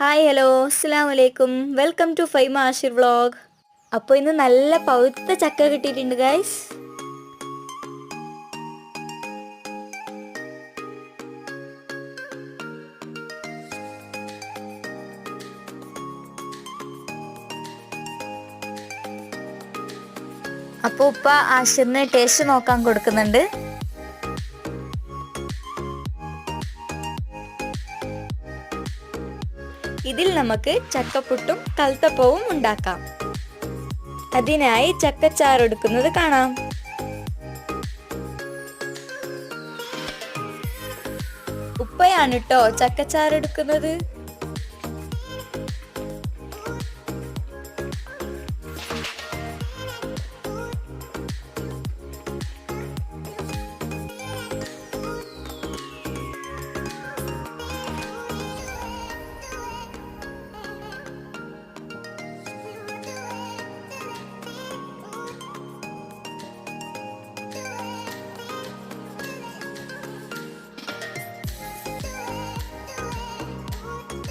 Hi hello. അസ്സാം വലൈക്കും welcome to Faima Ashir vlog. അപ്പോൾ ഇന്ന് നല്ല പഴുത്ത ചക്ക കിട്ടിയിട്ടുണ്ട് ഗൈസ്. അപ്പോൾ ഉപ്പ ആഷിറിന് ടേസ്റ്റ് നോക്കാൻ കൊടുക്കുന്നുണ്ട്. ഇതിൽ നമുക്ക് ചക്കപ്പുട്ടും കൽത്തപ്പവും ഉണ്ടാക്കാം. അതിനായി ചക്കച്ചാറെടുക്കുന്നത് കാണാം. ഉപ്പയാണ് കേട്ടോ ചക്കച്ചാറ്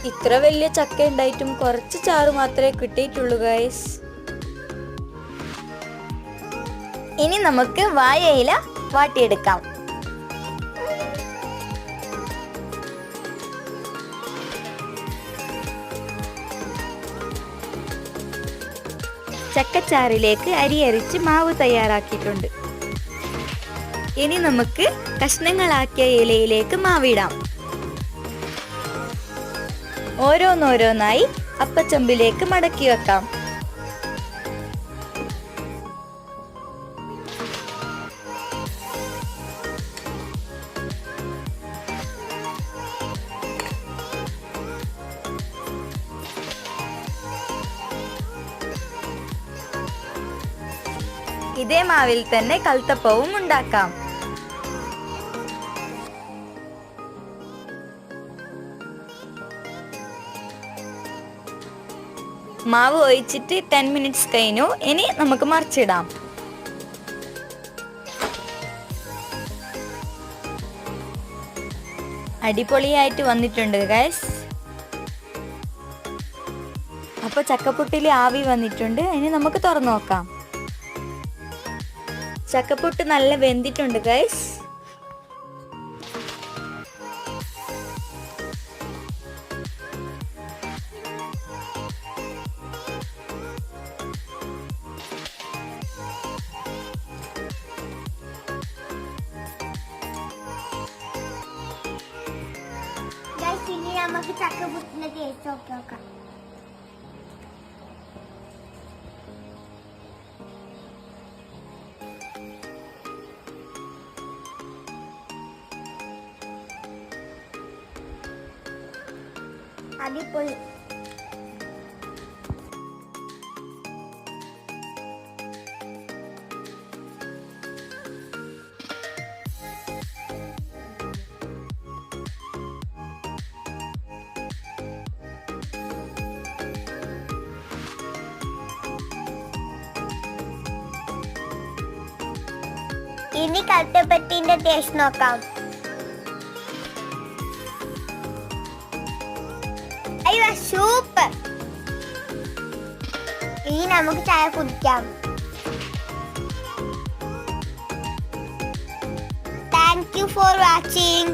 ഇത്ര വലിയ ചക്ക ഉണ്ടായിട്ടും കുറച്ച് ചാറ് മാത്രമേ കിട്ടിയിട്ടുള്ളൂ ഗൈസ് ഇനി നമുക്ക് വാഴയില വാട്ടിയെടുക്കാം. ചക്കച്ചാറിലേക്ക് അരി അരിച്ച് മാവ് തയ്യാറാക്കിയിട്ടുണ്ട്. ഇനി നമുക്ക് കഷ്ണങ്ങളാക്കിയ ഇലയിലേക്ക് മാവിടാം. ഓരോന്നോരോന്നായി അപ്പച്ചമ്പിലേക്ക് മടക്കി വെക്കാം. ഇതേ മാവിൽ തന്നെ കൽത്തപ്പവും ഉണ്ടാക്കാം. മാവ് ഒഴിച്ചിട്ട് ടെൻ മിനിറ്റ്സ് കഴിഞ്ഞു. ഇനി നമുക്ക് മറിച്ചിടാം. അടിപൊളിയായിട്ട് വന്നിട്ടുണ്ട് ഗൈസ് അപ്പോൾ ചക്കപ്പുട്ടിൽ ആവി വന്നിട്ടുണ്ട്. ഇനി നമുക്ക് തുറന്നു നോക്കാം. ചക്കപ്പുട്ട് നല്ല വെന്തിട്ടുണ്ട് ഗൈസ് നമുക്ക് ചക്കപ്പുട്ടിന്റെ ടേസ്റ്റ് നോക്കി നോക്കാം അടിപൊളി. ഇനി കട്ടപ്പത്തിന്റെ ടേസ്റ്റ് നോക്കാം. അയ്യോ സൂപ്പർ ഇനി നമുക്ക് ചായ കുടിക്കാം. Thank you for watching